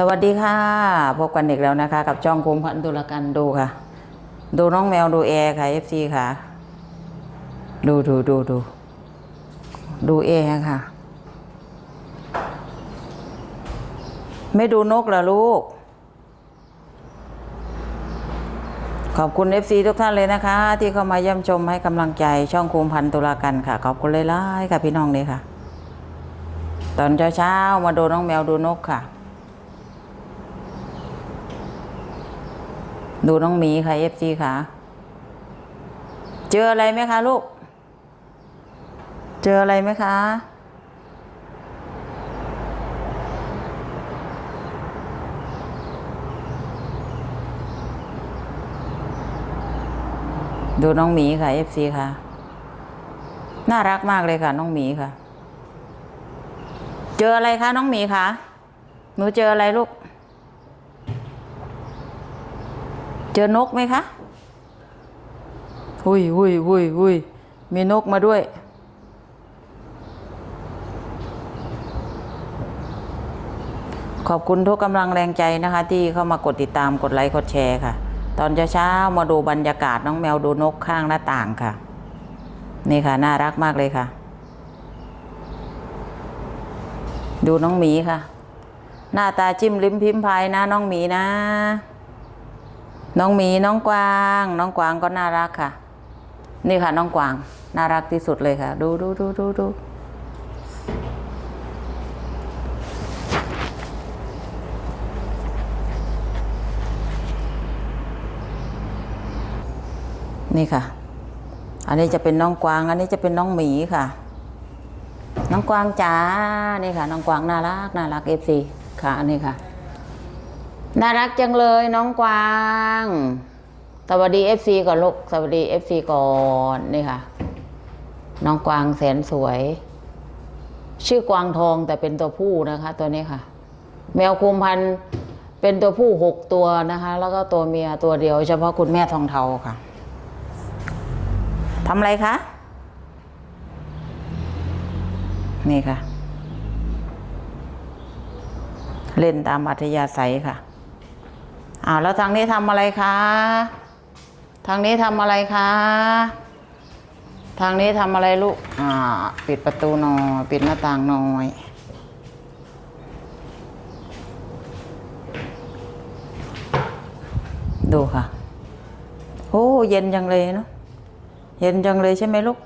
สวัสดีค่ะ พบกันอีกแล้วนะคะ กับจ้องคุมพันธุรกันดูค่ะ ดูน้องแมวดูแอร์ค่ะเอฟซีค่ะ ดูดูดูดูดูแอร์ค่ะ ไม่ดูนกเหรอลูก ขอบคุณเอฟซีทุกท่านเลยนะคะ ที่เข้ามาเยี่ยมชมให้กำลังใจช่องคุมพันตุลากันค่ะ ขอบคุณเลยล่ๆค่ะพี่น้องเลยค่ะ ตอนเช้าๆมาดูน้องแมวดูนกค่ะ ดูน้องหมีค่ะเอฟซีค่ะ เจออะไรไหมคะลูก เจออะไรไหมคะดูน้องหมีค่ะเอฟซีค่ะ น่ารักมากเลยค่ะ น้องหมีค่ะ เจออะไรคะน้องหมีคะหนูเจออะไรลูก เจอนกไหมคะหุยหุยหุยหุยมีนกมาด้วย ขอบคุณทุกกำลังแรงใจนะคะ ที่เข้ามากดติดตามกดไลค์กดแชร์ค่ะ ตอนเช้าๆมาดูบรรยากาศน้องแมวดูนกข้างหน้าต่างค่ะ นี่ค่ะ น่ารักมากเลยค่ะ ดูน้องหมีค่ะ หน้าตาจิ้มลิ้มพิมพ์พายนะน้องหมีนะ น้องหมีน้องกวาง น้องกวางก็น่ารักค่ะ นี่ค่ะน้องกวาง น่ารักที่สุดเลยค่ะ ดูดูดูดูดูนี่ค่ะ อันนี้จะเป็นน้องกวาง อันนี้จะเป็นน้องหมีค่ะ น้องกวางจ๋า นี่ค่ะ น้องกวางน่ารักน่ารักเอฟซีค่ะ อันนี้ค่ะ น่ารักจังเลยน้องกวาง สวัสดีเอฟซีก่อนลูก สวัสดีเอฟซีก่อนนี่ค่ะ น้องกวางแสนสวย ชื่อกวางทองแต่เป็นตัวผู้นะคะ ตัวนี้ค่ะ แมวคุมพันธ์เป็นตัวผู้หกตัวนะคะ แล้วก็ตัวเมียตัวเดียว เฉพาะคุณแม่ทองเทาค่ะทำอะไรคะ นี่ค่ะ เล่นตามอัธยาศัยค่ะ อ้าวแล้วทางนี้ทำอะไรคะ ทางนี้ทำอะไรคะ ทางนี้ทำอะไรลูก อ่า ปิดประตูหน่อย ปิดหน้าต่างหน่อยดูค่ะ โอ้เย็นจังเลยเนาะ เย็นจังเลยใช่ไหมลูก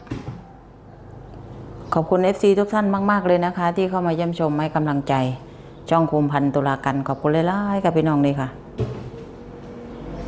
ขอบคุณ FC ทุกท่านมาก ๆ เลยนะคะ ที่เข้ามาเยี่ยมชมให้กำลังใจ ช่องคุมพันตุลากัน ขอบคุณเลยล่ะกับพี่น้องเลยค่ะ